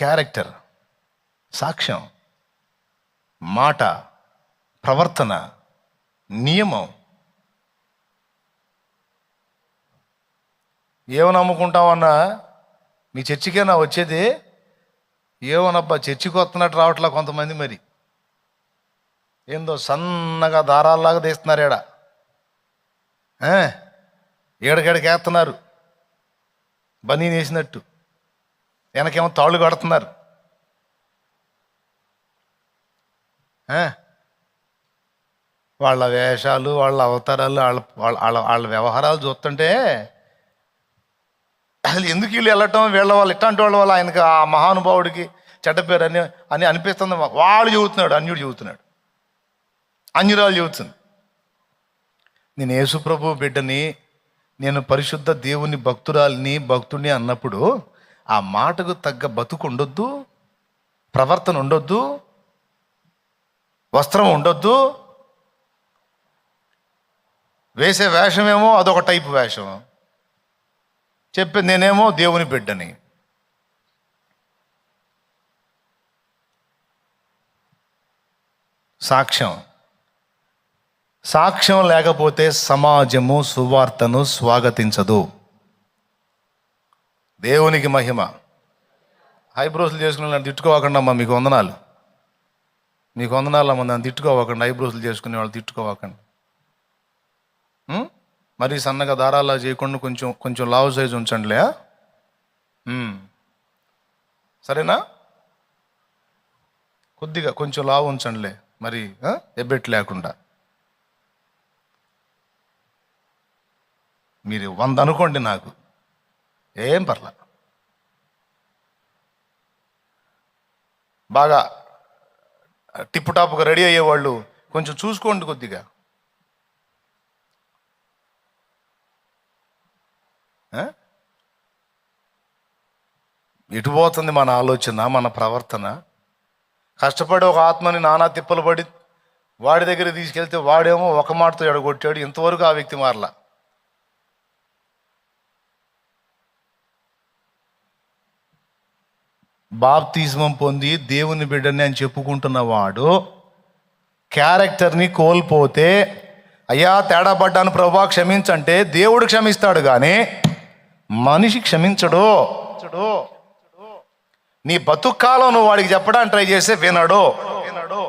Character సాక్ష్యం మాట ప్రవర్తన నియమం. ఏమని నమ్ముకుంటామన్నా మీ చర్చికైనా వచ్చేది? ఏమనబ్బా చర్చికి వస్తున్నట్టు రావట్లా కొంతమంది మరి. ఏందో సన్నగా దారాల్లాగా తీస్తున్నారు ఈడ. ఏడకెడకేస్తున్నారు బనీ వేసినట్టు. వెనకేమో తాళ్ళు కడుతున్నారు. వాళ్ళ వేషాలు వాళ్ళ అవతారాలు వాళ్ళ వాళ్ళ వాళ్ళ వాళ్ళ వ్యవహారాలు చూస్తుంటే అసలు ఎందుకు వీళ్ళు వెళ్ళటం? వీళ్ళ వాళ్ళు ఇట్లాంటి వాళ్ళ వల్ల ఆయనకి ఆ మహానుభావుడికి చెడ్డ పేరు అని అని అనిపిస్తుంది. వాడు చెబుతున్నాడు అన్యుడు చెబుతున్నాడు. అన్యురాలు చెబుతుంది. నేను యేసుప్రభు బిడ్డని నేను పరిశుద్ధ దేవుని భక్తురాలిని భక్తుడిని అన్నప్పుడు ఆ మాటకు తగ్గ బతుకు ఉండొద్దు ప్రవర్తన ఉండొద్దు వస్త్రం ఉండొద్దు. వేసే వేషమేమో అదొక టైపు వేషం. చెప్పి నేనేమో దేవుని బిడ్డని. సాక్ష్యం. సాక్ష్యం లేకపోతే సమాజము సువార్తను స్వాగతించదు. దేవునికి మహిమ. ఐబ్రోస్లు చేసుకుని నన్ను తిట్టుకోవకుండా అమ్మా మీకు వందనాలు. మీకు వందనాలు అమ్మ నన్ను తిట్టుకోవకండి. ఐబ్రోస్లు చేసుకునే వాళ్ళు తిట్టుకోవకండి. మరి మరీ సన్నగా దారాలా చేయకుండా కొంచెం కొంచెం లావు సైజ్ ఉంచండిలే సరేనా? కొద్దిగా కొంచెం లావు ఉంచండిలే మరి ఎబ్బెట్ లేకుండా. మీరు వంద అనుకోండి నాకు. ఏం పర్ల. బాగా టిప్పు టాప్గా రెడీ అయ్యేవాళ్ళు కొంచెం చూసుకోండి కొద్దిగా. ఇటు పోతుంది మన ఆలోచన మన ప్రవర్తన? కష్టపడి ఒక ఆత్మని నానా తిప్పలు పడి వాడి దగ్గర తీసుకెళ్తే వాడేమో ఒక మాటతో ఎడగొట్టాడు ఇంతవరకు ఆ వ్యక్తి మారలా. బాప్తిజమం పొంది దేవుని బిడ్డని అని చెప్పుకుంటున్నవాడు క్యారెక్టర్ని కోల్పోతే అయ్యా తేడా పడ్డాను ప్రభా క్షమించంటే దేవుడు క్షమిస్తాడు కానీ మనిషి క్షమించడు? నీ బతుక్కాలం నువ్వు వాడికి చెప్పడానికి ట్రై చేస్తే వినడు? వినడు?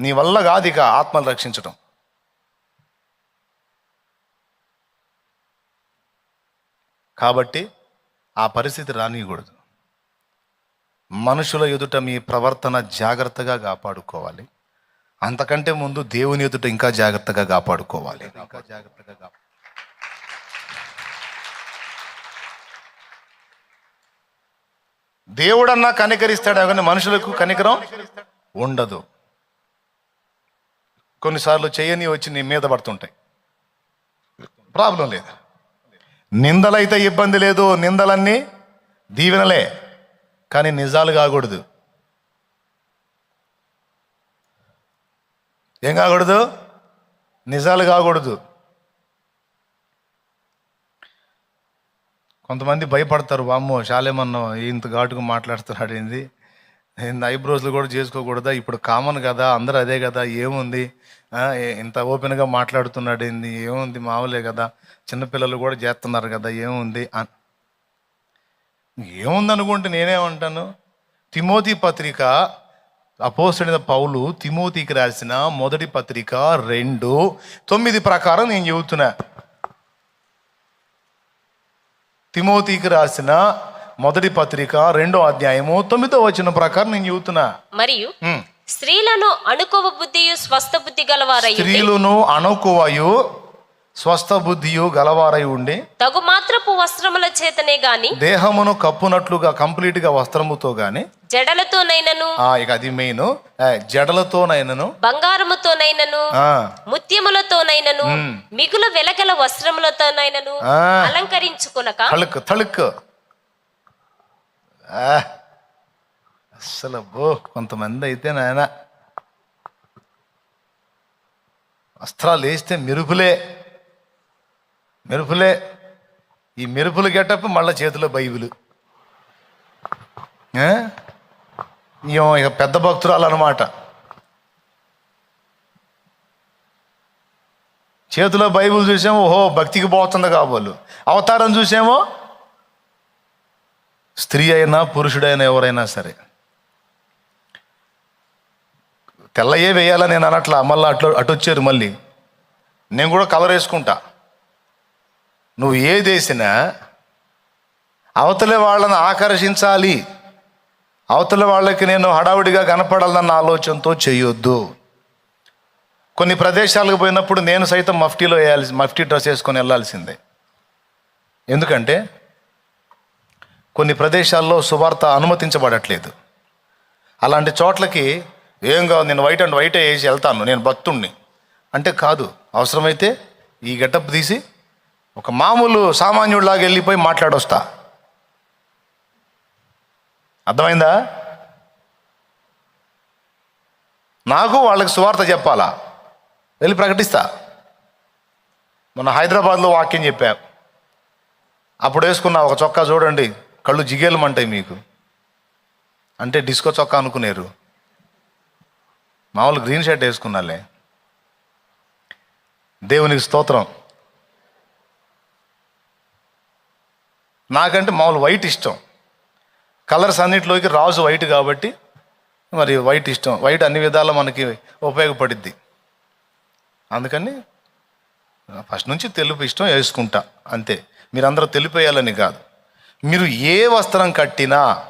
నీ వల్ల కాదు ఇక ఆత్మలు రక్షించడం. కాబట్టి ఆ పరిస్థితి రానియకూడదు. మనుషుల ఎదుట మీ ప్రవర్తన జాగ్రత్తగా కాపాడుకోవాలి. అంతకంటే ముందు దేవుని ఎదుట ఇంకా జాగ్రత్తగా కాపాడుకోవాలి. ఇంకా జాగ్రత్తగా దేవుడన్నా కనికరిస్తాడు? కానీ మనుషులకు కనికరం ఉండదు. కొన్నిసార్లు చేయని వచ్చి నీ మీద పడుతుంటాయి. ప్రాబ్లం లేదు. నిందలైతే ఇబ్బంది లేదు నిందలన్నీ దీవెనలే. కానీ నిజాలు కాకూడదు. ఏం కాకూడదు? నిజాలు కాకూడదు. కొంతమంది భయపడతారు వామ్మో శాలేమన్నో ఇంత ఘాటుగా మాట్లాడుతున్నాడు ఏంది ఐబ్రోస్లు కూడా చేసుకోకూడదా? ఇప్పుడు కామన్ కదా అందరూ అదే కదా ఏముంది? ఇంత ఓపెన్గా మాట్లాడుతున్నాడు ఏంది? ఏముంది? మామూలే కదా. చిన్నపిల్లలు కూడా చేస్తున్నారు కదా. ఏముంది? అన్- ఏముంది అనుకుంటే నేనేమంటాను తిమోతి పత్రిక అపోసడిన పౌలు తిమోతికి రాసిన మొదటి పత్రిక రెండు. తొమ్మిది ప్రకారం నేను చెబుతున్నా. తిమోతికి రాసిన మొదటి పత్రిక రెండో అధ్యాయము తొమ్మిదో వచ్చిన ప్రకారం నేను చెబుతున్నా. మరియు. స్త్రీలను అణుకువ బుద్ధియు స్వస్థ బుద్ధి గలవారై స్త్రీలను అణుకువయు స్వస్థ బుద్ధియు గలవారై ఉండి. తగు మాత్రపు వస్త్రముల చేతనే గాని దేహమును కప్పునట్లుగా కంప్లీట్గా వస్త్రముతో గాని. జడలతోనైనను ఆ, ఇక అది మెయిన్. జడలతోనైనను. బంగారముతోనైనను ఆ, ముత్యములతోనైనను మిగుల వెలగల వస్త్రములతోనైనను. అలంకరించుకునక తళుక్ తళుక్ అస్సలు అబ్బో కొంతమంది అయితే నాయన వస్త్రాలు వేస్తే మెరుపులే మెరుపులే. ఈ మెరుపులు గెటప్ మళ్ళీ చేతిలో బైబిల్. ఏమో ఇక పెద్ద భక్తురాలు అనమాట చేతిలో బైబిల్ చూసామో ఓహో భక్తికి పోతుంది కాబోలు అవతారం చూసామో స్త్రీ అయినా పురుషుడైనా ఎవరైనా సరే. తెల్లయే వేయాలని నేను అనట్లా మళ్ళీ అట్లా అటు వచ్చారు మళ్ళీ. నేను కూడా కలర్ వేసుకుంటా. నువ్వు ఏది వేసినా అవతల వాళ్ళని ఆకర్షించాలి. అవతల వాళ్ళకి నేను హడావుడిగా కనపడాలన్న ఆలోచనతో చేయొద్దు. కొన్ని ప్రదేశాలకు పోయినప్పుడు నేను సైతం మఫ్టీలో వేయాల్సి మఫ్టీ డ్రెస్ వేసుకొని వెళ్ళాల్సిందే. ఎందుకంటే కొన్ని ప్రదేశాల్లో సువార్త అనుమతించబడట్లేదు. అలాంటి చోట్లకి ఏం కాదు నేను వైట్ అండ్ వైటే వేసి వెళ్తాను నేను భక్తుణ్ణి. అంటే కాదు అవసరమైతే ఈ గెటప్ తీసి ఒక మామూలు సామాన్యుడిలాగా వెళ్ళిపోయి మాట్లాడొస్తా. అర్థమైందా? నాకు వాళ్ళకి సువార్త చెప్పాలా? వెళ్ళి ప్రకటిస్తా. మొన్న హైదరాబాద్లో వాక్యం చెప్పా. అప్పుడు వేసుకున్న ఒక చొక్కా చూడండి కళ్ళు జిగేలమంటాయి మీకు. అంటే డిస్కో చొక్కా అనుకునేరు. మామూలు గ్రీన్ షర్ట్ వేసుకున్నాలే దేవునికి స్తోత్రం. నాకంటే మామూలు వైట్ ఇష్టం. కలర్స్ అన్నిటిలోకి రాజు వైట్ కాబట్టి మరి వైట్ ఇష్టం. వైట్ అన్ని విధాలా మనకి ఉపయోగపడిద్ది. అందుకని ఫస్ట్ నుంచి తెలుపు ఇష్టం వేసుకుంటా. అంతే. మీరందరూ తెలిపేయాలని కాదు. మీరు ఏ వస్త్రం కట్టినా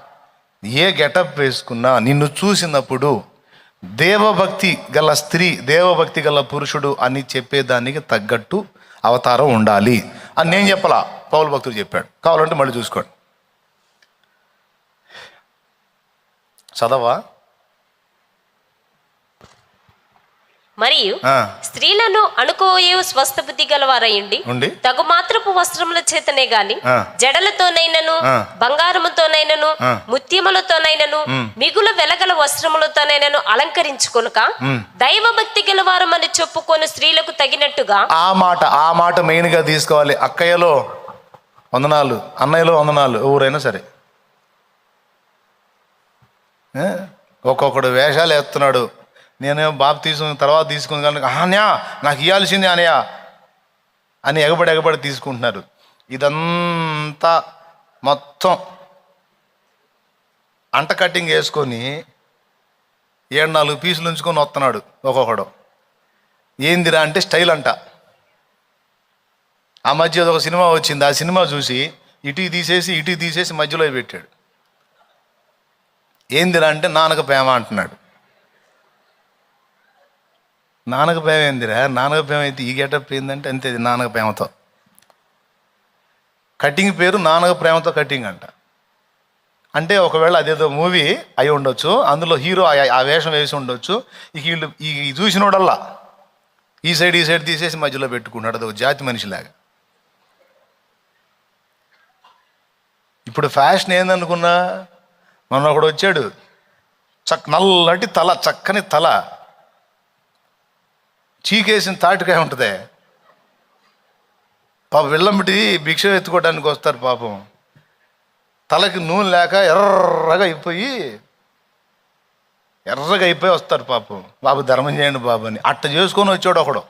ఏ గెటప్ వేసుకున్నా నిన్ను చూసినప్పుడు దేవభక్తి గల స్త్రీ దేవభక్తి గల పురుషుడు అని చెప్పేదానికి తగ్గట్టు అవతారం ఉండాలి. అని నేను చెప్పలా? పౌలు భక్తుడు చెప్పాడు. కావాలంటే మళ్ళీ చూసుకోండి. చదవా? మరియు స్త్రీలను అనుకోయు స్వస్థ బుద్ధి గలవారయుండి ఉండి తగు మాత్రపు వస్త్రముల చేతనే గాని. జడలతోనైనను. బంగారముతోనైనను. ముత్యములతోనైనను మిగులు వెలగల వస్త్రములతోనైనను అలంకరించుకొనుక ఉమ్. దైవభక్తి గలవారమని చెప్పుకొని స్త్రీలకు తగినట్టుగా ఆ మాట ఆ మాట మెయిన్గా తీసుకోవాలి అక్కయ్యలో వందనాలు అన్నయ్యలో వందనాలు ఎవరైనా సరే? ఒక్కొక్కడు వేషాలు వేస్తున్నాడు నేను బాబు తీసుకున్న తర్వాత తీసుకుని కానీ అన్యా నాకు ఇవ్వాల్సిందే అనయా అని ఎగబడి ఎగబడి తీసుకుంటున్నారు. ఇదంతా మొత్తం అంట కట్టింగ్ వేసుకొని ఏడు నాలుగు పీసులు ఉంచుకొని వస్తున్నాడు ఒక్కొక్కడు. ఏందిరా అంటే స్టైల్ అంట. ఆ మధ్య ఒక సినిమా వచ్చింది ఆ సినిమా చూసి ఇటు తీసేసి ఇటు తీసేసి మధ్యలో పెట్టాడు. ఏందిరా అంటే నాన్నకు ప్రేమ అంటున్నాడు. నాన్నక ప్రేమ ఏందిరా? నాన్నక ప్రేమ అయితే ఈ గెటప్ ఏందంటే అంతే ఇది ప్రేమతో. కటింగ్ పేరు నాన్నక ప్రేమతో కటింగ్ అంట. అంటే ఒకవేళ అదేదో మూవీ అయి ఉండొచ్చు అందులో హీరో ఆ- వేషం వేసి ఉండొచ్చు ఇక వీళ్ళు ఈ చూసినోడల్లా ఈ సైడ్ ఈ సైడ్ తీసేసి మధ్యలో పెట్టుకున్నాడు అది ఒక జాతి మనిషిలాగా. ఇప్పుడు ఫ్యాషన్ ఏందనుకున్నా? మొన్న ఒకడు వచ్చాడు చక్ నల్లటి తల చక్కని తల. చీకేసిన తాటికాయ ఉంటుంది. పాప వెళ్ళంబటి భిక్ష ఎత్తుకోవడానికి వస్తారు పాపం. తలకి నూనె లేక ఎర్రగా అయిపోయి ఎర్రగా అయిపోయి వస్తారు పాపం. బాబు ధర్మం చేయండి బాబు అని. అట్ట చేసుకొని వచ్చాడు ఒకడు.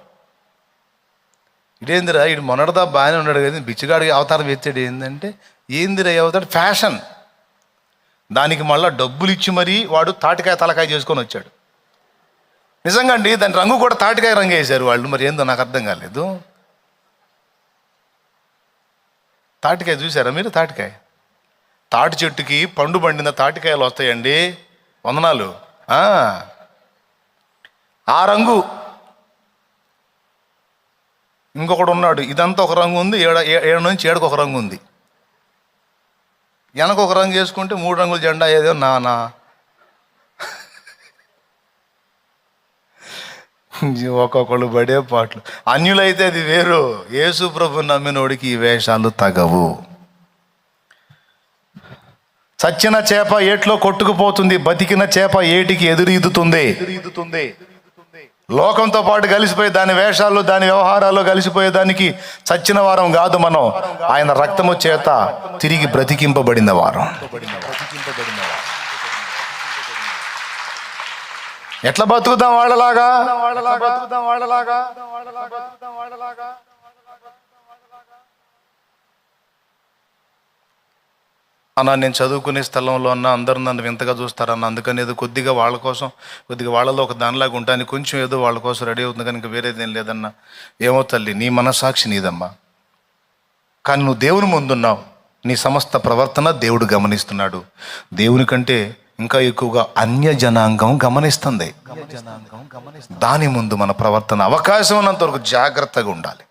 ఇడేందిరా ఇడు మొన్నటిదా బాగానే ఉన్నాడు కదా బిచ్చగాడికి అవతారం ఎత్తాడు ఏంటంటే ఏందిరా ఈ ఫ్యాషన్. దానికి మళ్ళీ డబ్బులు ఇచ్చి మరీ వాడు తాటికాయ తలకాయ చేసుకొని వచ్చాడు. నిజంగా అండి దాని రంగు కూడా తాటికాయ రంగు వేశారు వాళ్ళు మరి ఏందో నాకు అర్థం కాలేదు. తాటికాయ చూసారా మీరు? తాటికాయ. తాటి చెట్టుకి పండు పండిన తాటికాయలు వస్తాయండి. వందనాలు. ఆ. ఆ రంగు. ఇంకొకడు ఉన్నాడు ఇదంతా ఒక రంగు ఉంది ఏడ ఏ- ఏడు నుంచి ఏడకు ఒక రంగు ఉంది. వెనక ఒక రంగు వేసుకుంటే మూడు రంగుల జెండా ఏదో నానా ఒక్కొక్కళ్ళు పడే పాటలు. అన్యులైతే అది వేరు. యేసు ప్రభు నమ్మినోడికి ఈ వేషాలు తగవు. చచ్చిన చేప ఏట్లో కొట్టుకుపోతుంది బతికిన చేప ఏటికి ఎదురీదుతుంది. లోకంతో పాటు కలిసిపోయి దాని వేషాలు దాని వ్యవహారాల్లో కలిసిపోయే దానికి చచ్చిన వారం కాదు మనం. ఆయన రక్తము చేత తిరిగి బ్రతికింపబడిన వారం. ఎట్లా బతుకుదాం వాళ్ళలాగా? బతుకుదాం వాళ్ళలాగా వాళ్ళలాగా? అన్న నేను చదువుకునే స్థలంలో అన్న అందరూ నన్ను వింతగా చూస్తారన్న. అందుకని ఏదో కొద్దిగా వాళ్ళ కోసం కొద్దిగా వాళ్ళలో ఒక దానిలాగా ఉంటాను కొంచెం ఏదో వాళ్ళ కోసం రెడీ అవుతుంది కనుక వేరేదేం లేదన్నా. ఏమో తల్లి నీ మనసాక్షి నీదమ్మా. కానీ నువ్వు దేవుని ముందున్నావు. నీ సమస్త ప్రవర్తన దేవుడు గమనిస్తున్నాడు. దేవుని కంటే ఇంకా ఎక్కువగా అన్య జనాంగం గమనిస్తుంది. దాని ముందు మన ప్రవర్తన అవకాశం ఉన్నంత వరకు జాగ్రత్తగా ఉండాలి.